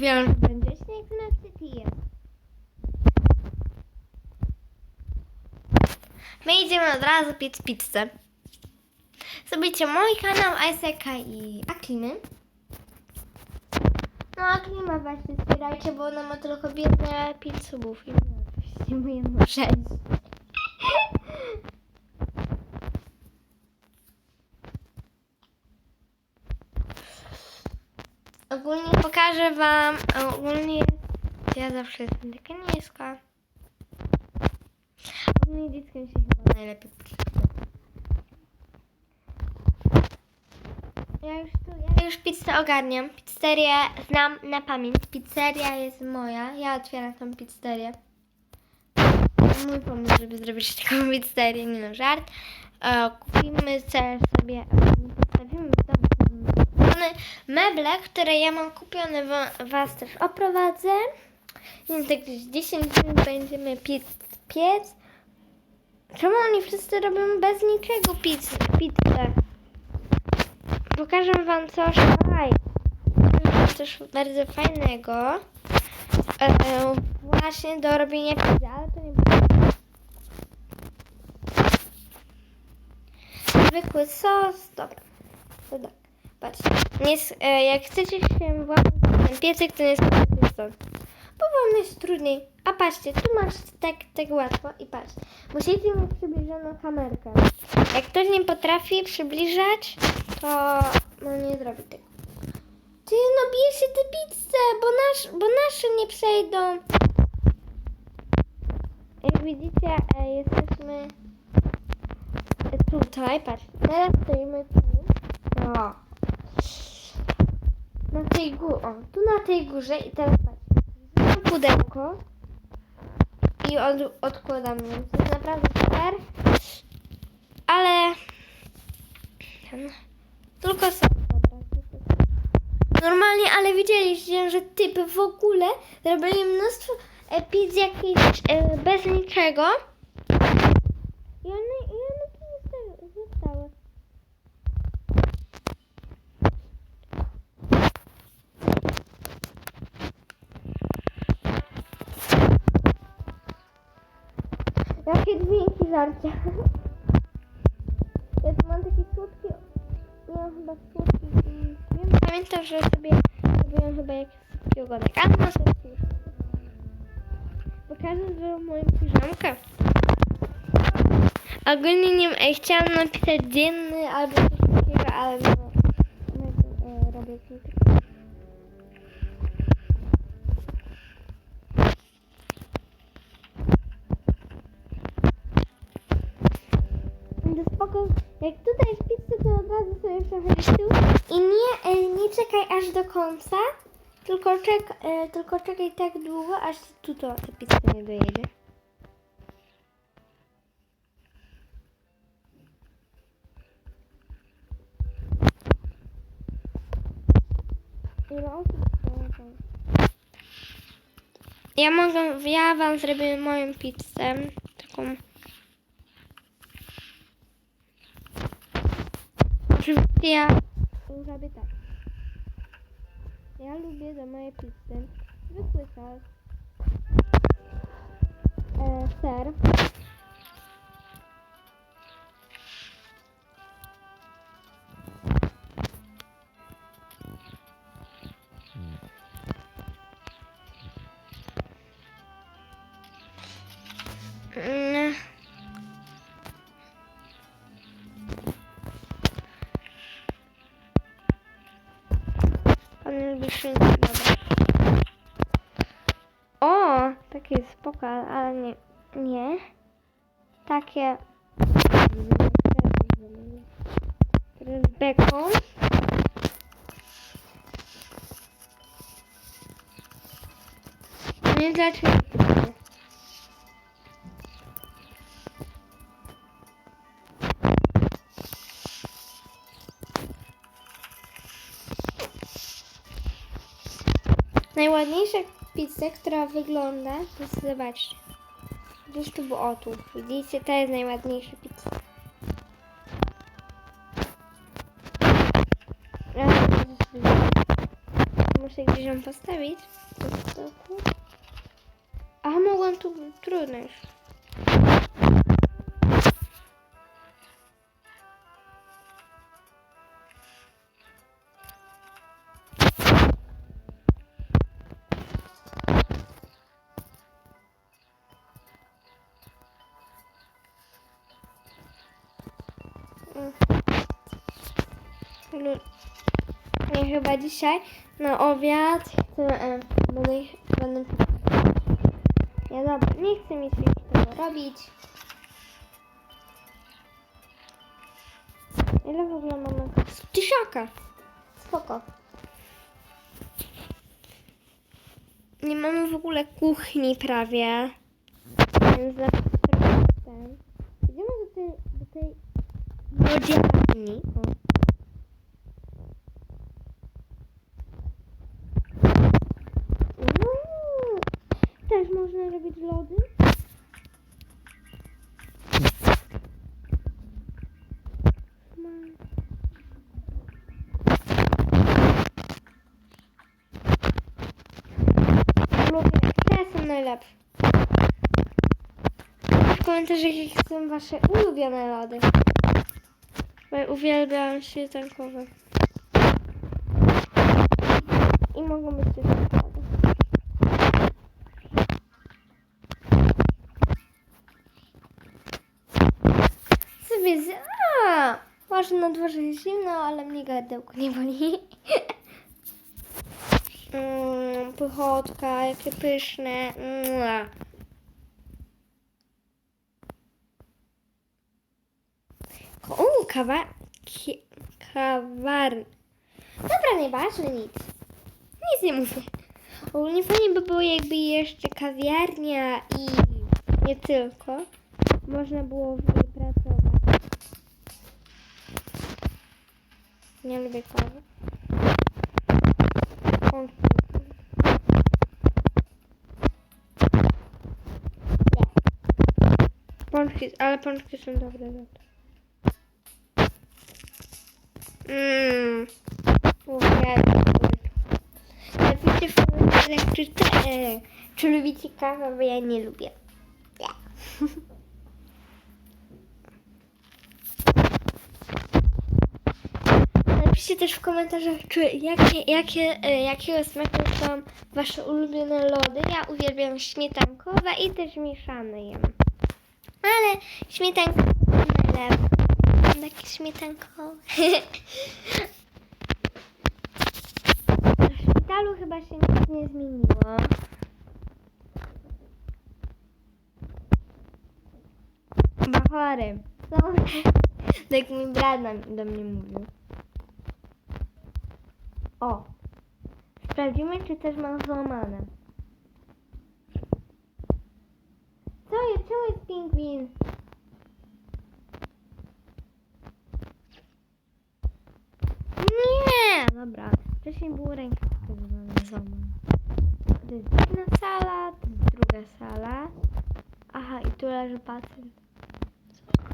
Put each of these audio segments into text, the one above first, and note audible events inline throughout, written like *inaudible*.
Mówiłam, że będzie śnieg i jest. My idziemy od razu piec pizzę. Zobaczcie mój kanał Iseka i Aklimy. No Aklima właśnie wspierajcie, bo ona ma tylko biedne 5 subów i my oczywiście my 6. Ogólnie pokażę wam, ogólnie ja zawsze jestem taka niska. Ogólnie dzieckiem się chyba najlepiej. Ja już tu, ja już pizzę ogarniam. Pizzerię znam na pamięć. Pizzeria jest moja. Ja otwieram tą pizzerię. Mój pomysł, żeby zrobić *laughs* taką pizzerię, nie no żart. E, kupimy sobie, e, postawimy w domu meble, które ja mam kupione, wa- was też oprowadzę. Więc tak gdzieś 10 minut będziemy piec. piec. Czemu oni wszyscy robią bez niczego piz, pizzę? Pokażę wam coś fajnego. Coś bardzo fajnego. E, właśnie do robienia pizzy, ale to nie będzie. Zwykły sos, dobra. Tak. Patrzcie, nie, e, jak chcecie się włamać ten piecyk, to nie skończycie stąd. Bo wam jest trudniej. A patrzcie, tu masz tak, tak łatwo i patrz. Musicie mieć przybliżoną kamerkę. Jak ktoś nie potrafi przybliżać, to no nie zrobi tego. Ty no bierzcie tę pizzę, bo, nasz, bo nasze nie przejdą. Jak widzicie, e, jesteśmy tutaj, patrz. Teraz stoimy tu. O. Na tej górze, o, tu na tej górze i teraz patrz. Pudełko i od, odkładam. To jest naprawdę super. Ale ten, tylko są. Normalnie, ale widzieliście, że typy w ogóle robili mnóstwo e, pizz jakichś e, bez niczego. Mam chyba słodki... mm, Wiem, pamiętam, że sobie robiłam chyba jakiś słodki ogonek. Ale może już. Pokażę wam moją piżamkę. Ogólnie nie ej, chciałam napisać dzienny albo coś takiego, ale końca, tylko, czek, e, tylko czekaj tak długo, aż tu to pizza nie dojedzie. Ja mogę, ja wam zrobię moją pizzę, taką Oczywiście ja zrobię tak. Ja lubię do mojej pizzy zwykły sos, e, ser, takie spoko, ale nie, nie. Takie... Teraz bekon. Nie dlaczego. Najładniejsza pizza, która wygląda, jest, zobaczcie. Gdzieś tu było, o tu. Widzicie, to jest najładniejsza pizza. Muszę gdzieś ją postawić. A mogłam tu, trudno już. Mm. Lu- Nie chyba dzisiaj na obiad będę, będę ja dobra, nie chcę mi się tego robić. Ile w ogóle mamy? Tysiaka! Spoko. Nie mamy w ogóle kuchni prawie. Więc na ten. Idziemy do tej, do tej lodziarni. O. Uuu, Też można robić lody? Lubię. Te są najlepsze. W komentarzach jakie są wasze ulubione lody. Bo ja uwielbiam śmietankowe. I mogą być śmietankowe. Sobie z... A, może na dworze jest zimno, ale mnie gardełko nie boli. *laughs* mm, pychotka, jakie pyszne. Mua. O, kawa... ki- Kawar... Dobra, nieważne, nic. Nic nie mówię. Ogólnie fajnie by było jakby jeszcze kawiarnia i nie tylko. Można było niej pracować. Nie lubię kawy. Nie. Pączki, ale pączki są dobre. dobre. Mmm. Uwielbiam. Napiszcie w komentarzach, czy, te, czy lubicie kawę, bo ja nie lubię. Nie. *laughs* Napiszcie też w komentarzach, czy jakie, jakie, e, jakiego smaku są wasze ulubione lody. Ja uwielbiam śmietankowe i też mieszane jem. Ale śmietankowe najlepsze. Mam takie śmietankowe. *laughs* W szpitalu chyba się nic nie zmieniło. Chyba chory. No, *laughs* tak mój brat do mnie mówił. O. Sprawdzimy, czy też mam złamane. Co jest? Czemu jest pingwin? Nie! Dobra. Wcześniej było ręka złamana. To jest jedna sala, to jest druga sala. Aha, i tu leży pacjent.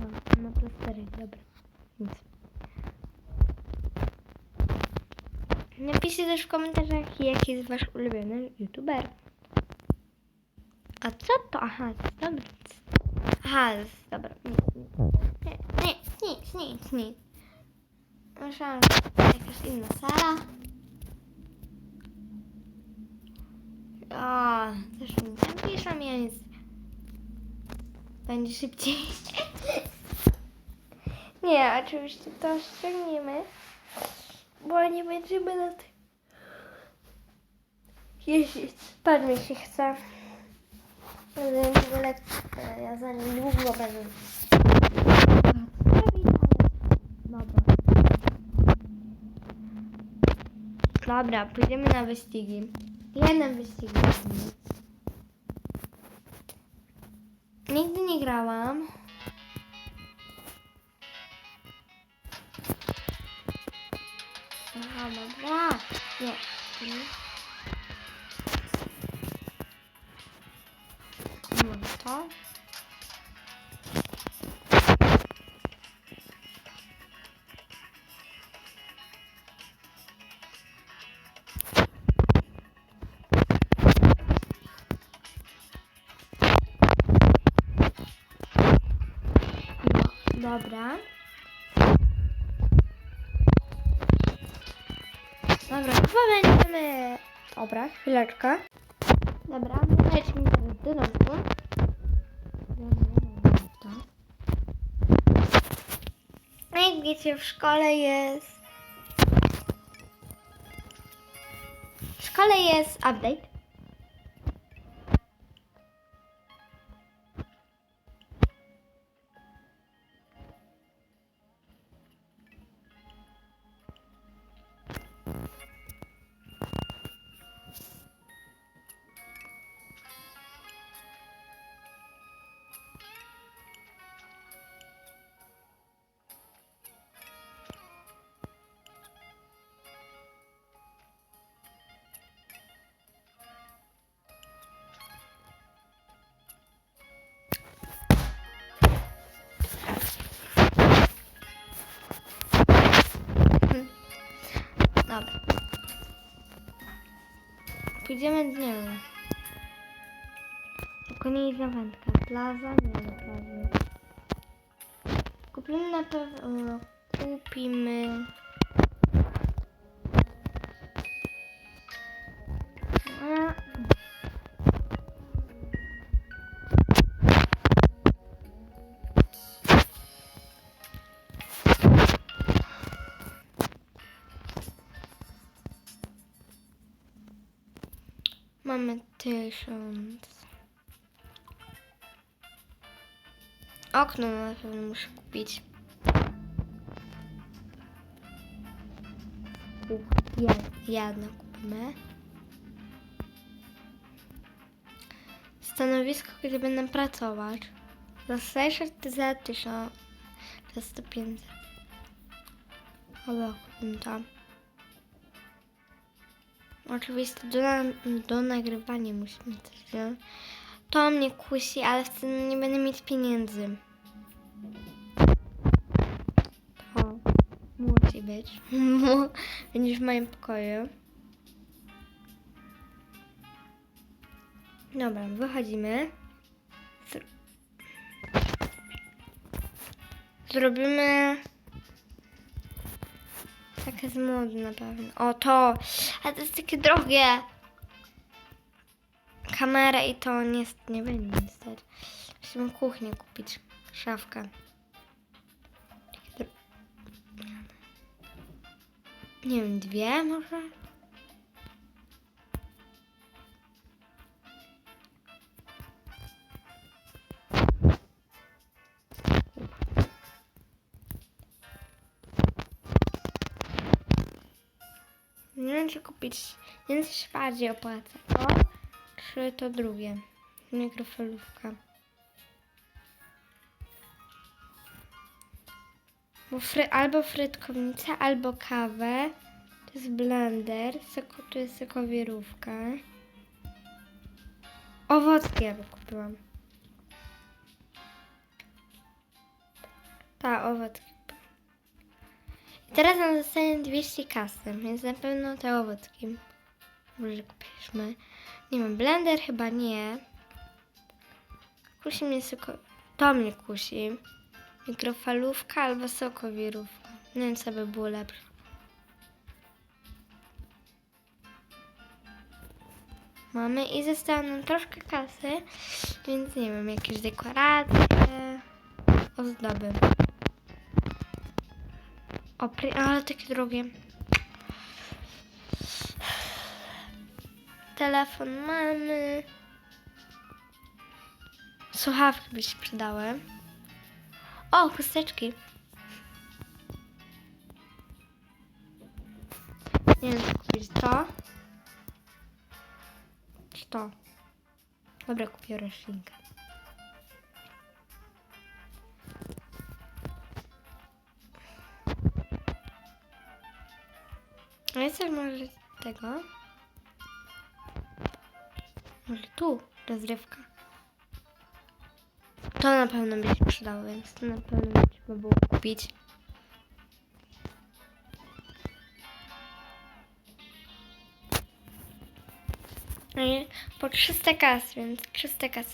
No, na plasterek, dobra. Nic. Napiszcie też w komentarzach, jaki jest wasz ulubiony youtuber. A co to? Aha, dobra. Aha, dobra. Nic, nic. Nic, nic. Myślałam, jakaś inna sala. O, też mi tam piszą, ja. Będzie szybciej. *laughs* Nie, oczywiście to ściągniemy, bo nie będziemy na jeździć. Spać mi się chce. E, ja za nim długo będę. Dobra. Dobra, pójdziemy na wyścigi. Jeden wyścig zrobimy. Nigdy nie grałam. Dobra. Dobra, chyba będziemy... Dobra, chwileczkę. Dobra, wejdźmy teraz do domku. No jak wiecie, w szkole jest... W szkole jest update. Pójdziemy, nie wiem. Jest wędka. Plaza? Nie ma. Kupimy na pewno. Kupimy. Tysiąc. Okno na pewno muszę kupić. Uch, jedno kupimy. Stanowisko, gdzie będę pracować. Za 600 za 1000. Za 105. Chyba kupimy tam. Oczywiście do, na, do nagrywania musimy coś wziąć. To mnie kusi, ale wtedy nie będę mieć pieniędzy. To musi być. *laughs* Będziesz w moim pokoju. Dobra, wychodzimy. Zr- Zrobimy takie z mody na pewno. O, to! A to jest takie drogie. Kamera i to nie, nie będzie niestety. Musimy kuchnię kupić. Szafkę. Nie wiem, dwie może? Czy kupić. Co się bardziej opłaca. To czy to drugie? Mikrofalówka. Bo fry, albo frytkownica, albo kawę. To jest blender. Soko, to jest sokowirówka. Owocki ja kupiłam. Ta, owocki. Teraz nam zostanie 200 kasy, więc na pewno te owocki. Może kupiliśmy. Nie wiem, blender chyba nie. Kusi mnie soko... To mnie kusi. Mikrofalówka albo sokowirówka. Nie wiem, co by było lepsze. Mamy i zostało nam troszkę kasy, więc nie wiem, jakieś dekoracje, ozdoby. O, pri- ale takie drogie. Telefon mamy. Słuchawki by się przydały. O, chusteczki. Nie wiem, kupić to. Czy to? Dobra, kupię roślinkę. A jest coś może tego? Może tu rozrywka. To na pewno by się przydało, więc to na pewno by trzeba było kupić. No po 300 kas, więc 300 kas.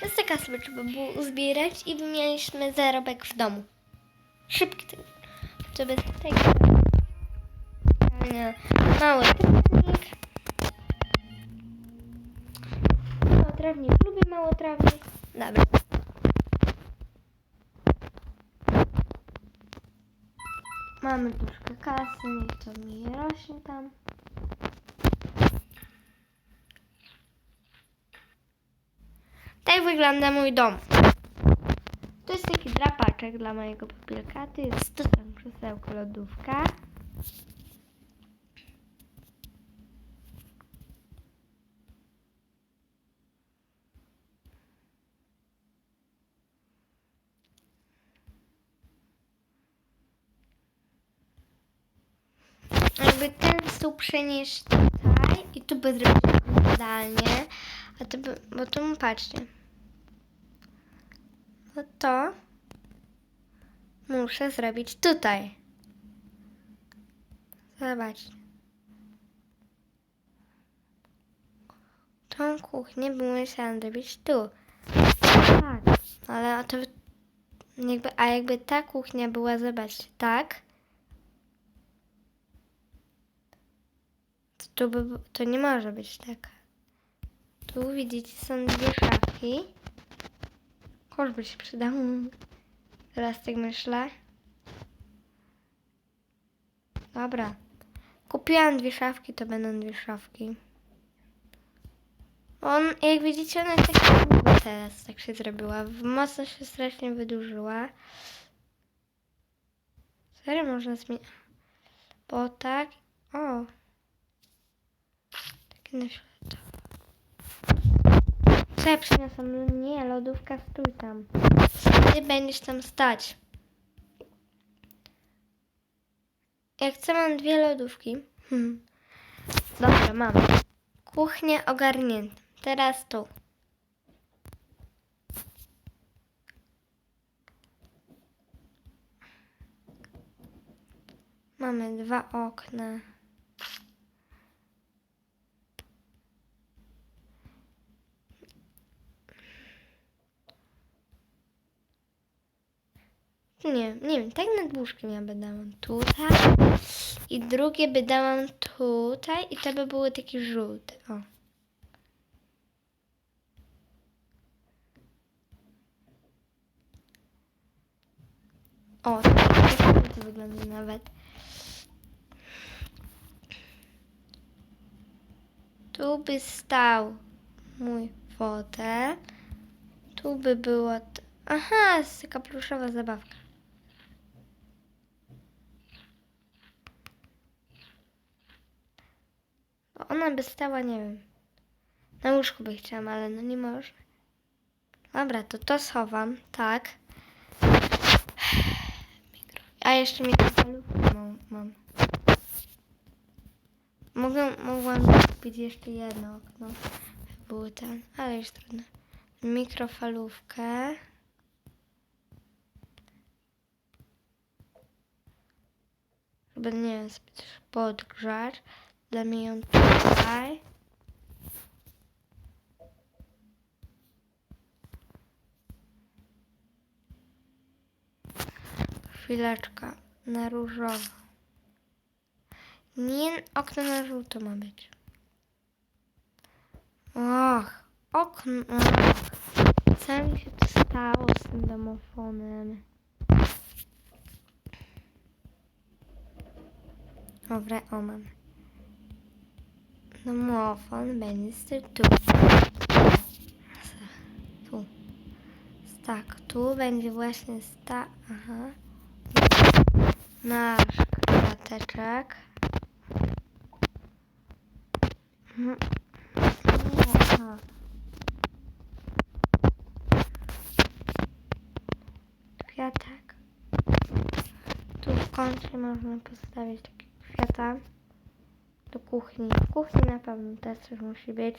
300 kas kasy trzeba było uzbierać i wymieniliśmy zarobek w domu. Szybki ten, żeby tego... Mały trawnik. Mały trawnik, lubię mały trawnik. Dobra. Mamy troszkę kasy, niech to mi rośnie tam. Tak wygląda mój dom. To drapaczek dla mojego papierka. Tu jest tu tam krzesełko, lodówka. Jakby ten stół przenieść tutaj i tu by zrobić jadalnię. A to by, bo tu patrzcie. No to muszę zrobić tutaj. Zobaczcie. Tą kuchnię bym musiała zrobić tu. Tak. Ale a to jakby, a jakby ta kuchnia była, zobaczcie, tak. To, by, to nie może być tak. Tu widzicie są dwie szafki. Kosz by się przydał. Teraz tak myślę. Dobra. Kupiłam dwie szafki, to będą dwie szafki. On, jak widzicie, ona jest taka długa teraz, tak się zrobiła. Mocno się strasznie wydłużyła. Serio można zmienić. Bo tak. O. Takie na światło. Co ja przyniosłam? No nie, lodówka stój tam. Ty będziesz tam stać. Jak chcę, mam dwie lodówki. Hmm. Dobra, mam. Kuchnię ogarniętą. Teraz tu. Mamy dwa okna. Nie, nie wiem, tak nad łóżkiem ja by dałam tutaj i drugie by dałam tutaj i te by były takie żółte. O. O, tak to wygląda nawet. Tu by stał mój fotel. Tu by było... Aha, jest taka pluszowa zabawka. Bo Ona by stała, nie wiem. Na łóżku by chciałam, ale no nie może. Dobra, to to schowam, tak. A jeszcze mikrofalówkę mam. Mogę, mogłam kupić jeszcze jedno okno. Były ten, ale już trudno. Mikrofalówkę. Żeby nie wiem, podgrzać. Damy ją tutaj. Chwileczka. Na różowo. Nie, okno na żółto ma być. Och, okno. Co mi się tu stało z tym domofonem? Dobra, o mam. Domofon będzie tu. Tu. Tak, tu będzie właśnie sta... Aha. Nasz krateczek. Mhm. Aha. Kwiatek. Tu w kącie można postawić taki kwiata do kuchni. W kuchni na pewno też coś musi być.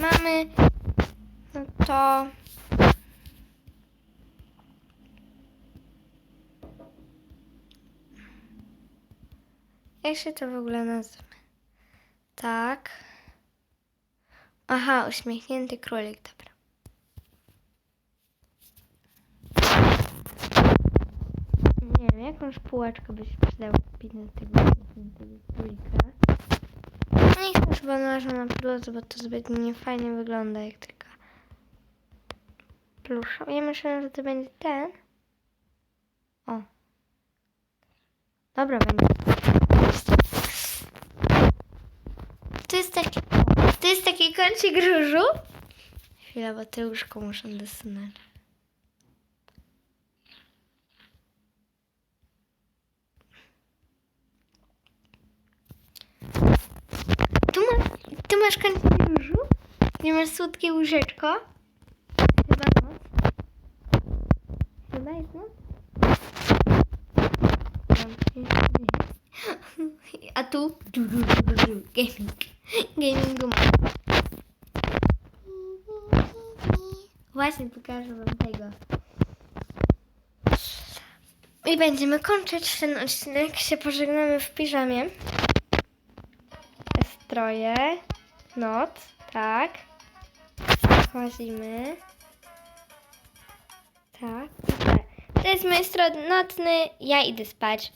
Mamy, no to jak się to w ogóle nazywa? Tak. Aha, uśmiechnięty królik, dobra. Nie wiem, jakąś półeczkę by się przydało kupić na tego królika. No chcę chyba nałożę na podłodze, bo to zbyt niefajnie wygląda, jak taka plusza. Ja myślę, że to będzie ten. O. Dobra, będzie. To jest taki, to jest taki kącik różu. Chwila, bo te łóżko muszę dosunąć. Tu masz, kącik różu? Nie masz słodkie łóżeczko? Chyba noc. Chyba jest noc? *laughs* A tu gaming. Gaming mode. Właśnie pokażę wam tego. I będziemy kończyć ten odcinek. Się pożegnamy w piżamie. Stroje. Noc. Tak. Chodzimy. Tak. To jest mój strój nocny. Ja idę spać.